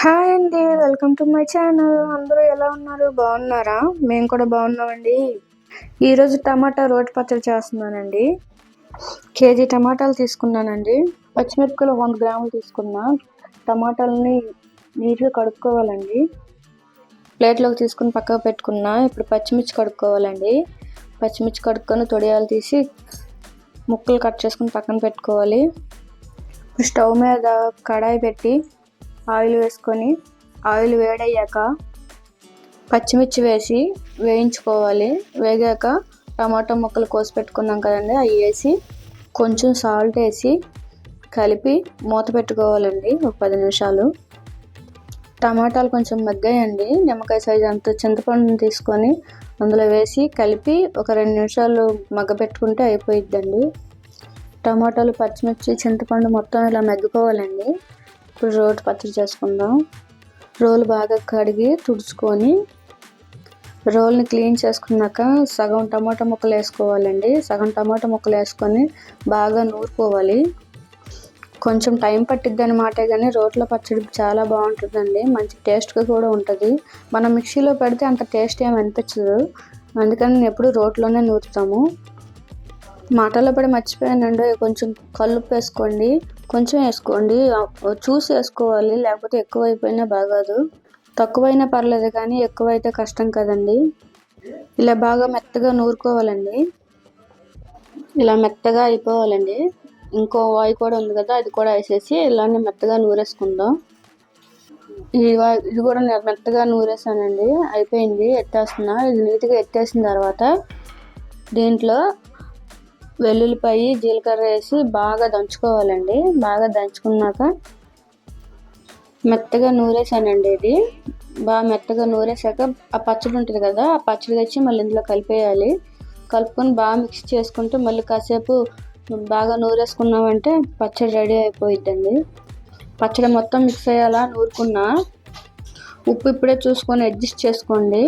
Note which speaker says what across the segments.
Speaker 1: Hi అండి welcome to my channel. అందరూ ఎలా ఉన్నారు? బాగున్నారా? మేము కూడా బాగున్నామండి. ఈరోజు టమాటా రోటి పచ్చడి చేస్తున్నానండి. కేజీ టమాటాలు తీసుకున్నానండి. పచ్చిమిరపకాయలు వంద గ్రాములు తీసుకున్నా. టమాటాలని నీట్గా కడుక్కోవాలండి. ప్లేట్లోకి తీసుకుని పక్కకు పెట్టుకున్నా. ఇప్పుడు పచ్చిమిర్చి కడుక్కోవాలండి. పచ్చిమిర్చి కడుక్కొని తొడియాలు తీసి ముక్కలు కట్ చేసుకుని పక్కన పెట్టుకోవాలి. స్టవ్ మీద కడాయి పెట్టి ఆయిల్ వేసుకొని ఆయిల్ వేడయ్యాక పచ్చిమిర్చి వేసి వేయించుకోవాలి. వేగాక టమాటా ముక్కలు కోసి పెట్టుకున్నాం కదండి అవి వేసి కొంచెం సాల్ట్ వేసి కలిపి మూత పెట్టుకోవాలండి ఒక పది నిమిషాలు. టమాటాలు కొంచెం మగ్గాయండి నిమ్మకాయ సైజు అంత చింతపండుని తీసుకొని అందులో వేసి కలిపి ఒక రెండు నిమిషాలు మగ్గ పెట్టుకుంటే అయిపోయిద్దండి. టమాటాలు పచ్చిమిర్చి చింతపండు మొత్తం ఇలా మగ్గిపోవాలండి. ఇప్పుడు రోటి పచ్చడి చేసుకుందాం. రోలు బాగా కడిగి తుడుచుకొని రోల్ని క్లీన్ చేసుకున్నాక సగం టమాటా ముక్కలు వేసుకోవాలండి. సగం టమాటా ముక్కలు వేసుకొని బాగా నూరుకోవాలి. కొంచెం టైం పట్టిద్ది అనమాట కానీ రోట్లో పచ్చడి చాలా బాగుంటుందండి. మంచి టేస్ట్గా కూడా ఉంటుంది. మనం మిక్సీలో పెడితే అంత టేస్ట్ ఏమి అనిపించదు. అందుకని నేను ఎప్పుడు రోట్లోనే నూరుతాము. మాటల్లో పడి మర్చిపోయానండి కొంచెం కల్లుప్పు వేసుకోండి కొంచెం వేసుకోండి చూసి వేసుకోవాలి లేకపోతే ఎక్కువ అయిపోయినా బాగాదు. తక్కువైనా పర్లేదు కానీ ఎక్కువైతే కష్టం కదండి. ఇలా బాగా మెత్తగా నూరుకోవాలండి. ఇలా మెత్తగా అయిపోవాలండి. ఇంకో వాయి కూడా ఉంది కదా అది కూడా వేసేసి ఇలానే మెత్తగా నూరేసుకుందాం. ఈ వాయి ఇది కూడా నేను మెత్తగా నూరేసానండి. అయిపోయింది ఎత్తేస్తున్నా. ఇది నీట్గా ఎత్తేసిన తర్వాత దీంట్లో వెల్లుల్లిపాయ జీలకర్ర వేసి బాగా దంచుకోవాలండి. బాగా దంచుకున్నాక మెత్తగా నూరేసానండి ఇది. బాగా మెత్తగా నూరేసాక ఆ పచ్చడి ఉంటుంది కదా ఆ పచ్చడి తెచ్చి మళ్ళీ ఇందులో కలిపేయాలి. కలుపుకొని బాగా మిక్స్ చేసుకుంటూ మళ్ళీ కాసేపు బాగా నూరేసుకున్నామంటే పచ్చడి రెడీ అయిపోయిద్దండి. పచ్చడి మొత్తం మిక్స్ అయ్యేలా నూరుకున్నా. ఉప్పు ఇప్పుడే చూసుకొని అడ్జస్ట్ చేసుకోండి.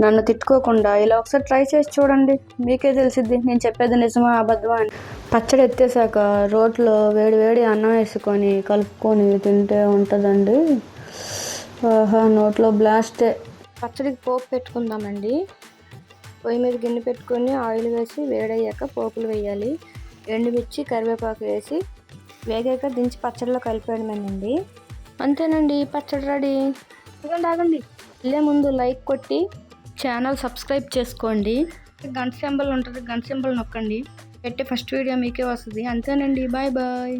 Speaker 1: నన్ను తిట్టుకోకుండా ఇలా ఒకసారి ట్రై చేసి చూడండి. మీకే తెలిసిద్ది నేను చెప్పేది నిజమా అబద్ధమా అని. పచ్చడి ఎత్తేసాక రోట్లో వేడి వేడి అన్నం వేసుకొని కలుపుకొని తింటే ఉంటుందండి. ఆహా నోట్లో బ్లాస్టే పచ్చడికి పోపు పెట్టుకుందామండి. పొయ్యి మీద గిన్నె పెట్టుకొని ఆయిల్ వేసి వేడయ్యాక పోపులు వేయాలి. ఎండుమిర్చి కరివేపాకు వేసి వేగాక దించి పచ్చడిలో కలిపేయడమేనండి. అంతేనండి పచ్చడి రెడీ. ఆగండి ఆగండి. వెళ్ళే ముందు లైక్ కొట్టి ఛానల్ సబ్స్క్రైబ్ చేసుకోండి. గంట సింబల్ ఉంటుంది గంట సింబల్ నొక్కండి. పెట్టే ఫస్ట్ వీడియో మీకే వస్తుంది. అంతేనండి బాయ్ బాయ్.